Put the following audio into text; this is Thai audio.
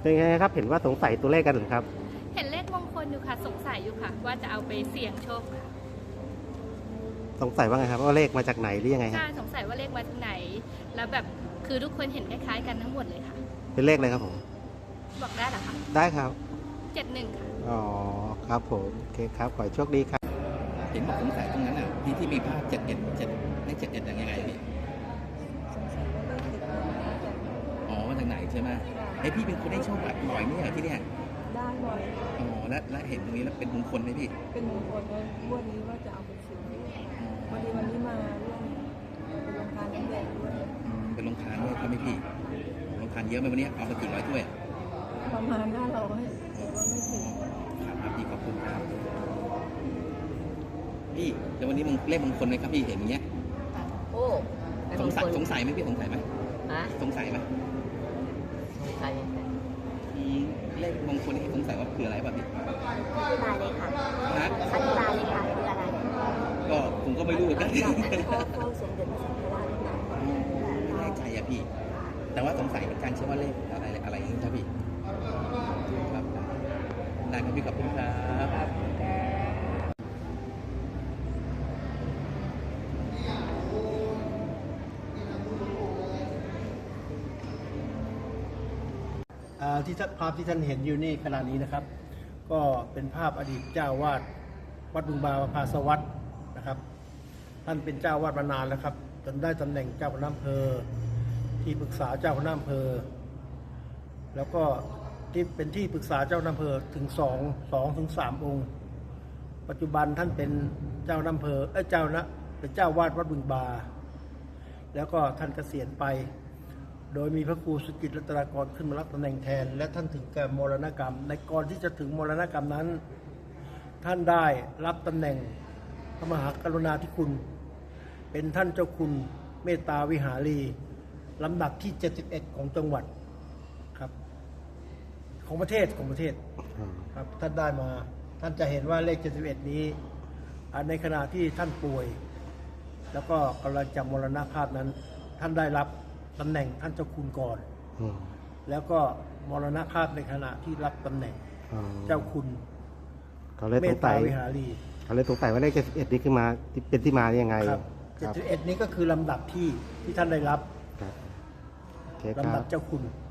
เป็นไงครับ เห็นว่าสงสัยตัวเลขกันเหรือครับ เห็นเลขมงคลอยู่ค่ะ สงสัยอยู่ค่ะ ว่าจะเอาไปเสี่ยงโชคค่ะสงสัยว่าไงครับว่าเลขมาจากไหนหรือยังไงครับใช่สงสัยว่าเลขมาจากไหน แล้วแบบคือทุกคนเห็นคล้ายๆกันทั้งหมดเลยค่ะ เป็นเลขอะไรครับผม บอกได้เหรอคะได้ครับเจ็ดหนึ่งค่ะ อ๋อครับผมโอเคครับขอให้โชคดีครับเห็นบอกสงสัยตรงนั้นอะที่ที่มีภาพเจ็ดเอ็ดเจ็ดเลขเจ็ดเอ็ดยังไงพี่อ๋อมาจากไหนใช่ไหม ไอยพี่เป็นคนได้โชคแบบบ่อยเนี่ยที่เนี่ยได้บ่อยอ๋อและและเห็นตรงนี้แล้วเป็นมงคลไหมพี่ เป็นมงคลว่างวดนี้ว่าจะเอาไปซื้ออ๋อวันนี้วันนี้มาร่วมเป็นโรงการน้ำแดงด้วยอืมเป็นลงทานด้วยครับไหมพี่ลงทานเยอะไหมวันนี้เอาไปกี่ร้อยถ้วยประมาณห้าร้อยแต่ว่าไม่ถึงครับพี่ขอบคุณครับพี่แล้ววันนี้มงเลขมงคลไหมครับพี่เห็นอย่างเงี้ยโอ้เป็นสมงงสัยคลสงสัยไหมพี่สงสัยไหมฮะสงสัยไหม สงสัยอืมเลขมงคลนี่สงสัยว่าคืออะไรป่ะพี่อธิบายเลยค่ะฮะอธิบายเลยค่ะคืออะไรก็ผมก็ไม่รู้เหมือนกันพ่อพ่อสมเด็จพระสังฆราชหรือเปล่าไม่แน่ใจอะพี่ แต่ว่าสงสัยเหมือนกันใช่ว่าเลขอะไรอะไรอย่างนี้ครับพี่ ครับได้ครับพี่ขอบคุณครับ ที่ภาพที่ท่านเห็นอยู่นี่ขณะนี้นะครับ ก็เป็นภาพอดีตเจ้าวาดวัดบึงบาประภาสวัสดนะครับ ท่านเป็นเจ้าวาดมานานแล้วครับ จนได้ตำแหน่งเจ้าคณะอำเภอ ที่ปรึกษาเจ้าคณะอำเภอ แล้วก็ที่เป็นที่ปรึกษาเจ้าคณะอำเภอถึงสองสองถึงสามองค์ ปัจจุบันท่านเป็นเจ้าคณะอำเภอเอ้เจ้านะเป็นเจ้าวาดวัดบึงบา แล้วก็ท่านเกษียณไป โดยมีพระครูสุกิจรัตนากรขึ้นมารับตำแหน่งแทน และท่านถึงแก่มรณกรรม ในก่อนที่จะถึงมรณกรรมนั้น ท่านได้รับตำแหน่งพระมหากรุณาธิคุณ เป็นท่านเจ้าคุณเมตตาวิหารีลำดับที่ 71 ของจังหวัดครับ ของประเทศของประเทศครับท่านได้มาท่านจะเห็นว่าเลข 71 นี้อ่าในขณะที่ท่านป่วย แล้วก็กำลังจะมรณภาพนั้น ท่านได้รับ ตำแหน่งท่านเจ้าคุณก่อน อืมแล้วก็มรณภาพในขณะที่รับตำแหน่งอ๋อเจ้าคุณเขาเลยเมสตงสัตายวิหารี เขาเลยสงสัยว่าเลขเจ็ดสิบเอ็ดนี่คือมาที่เป็นที่มายังไงครับครับ71นี้ก็คือลำดับที่ที่ท่านได้รับครับโอเคคลำรัดับบเจ้าคุณค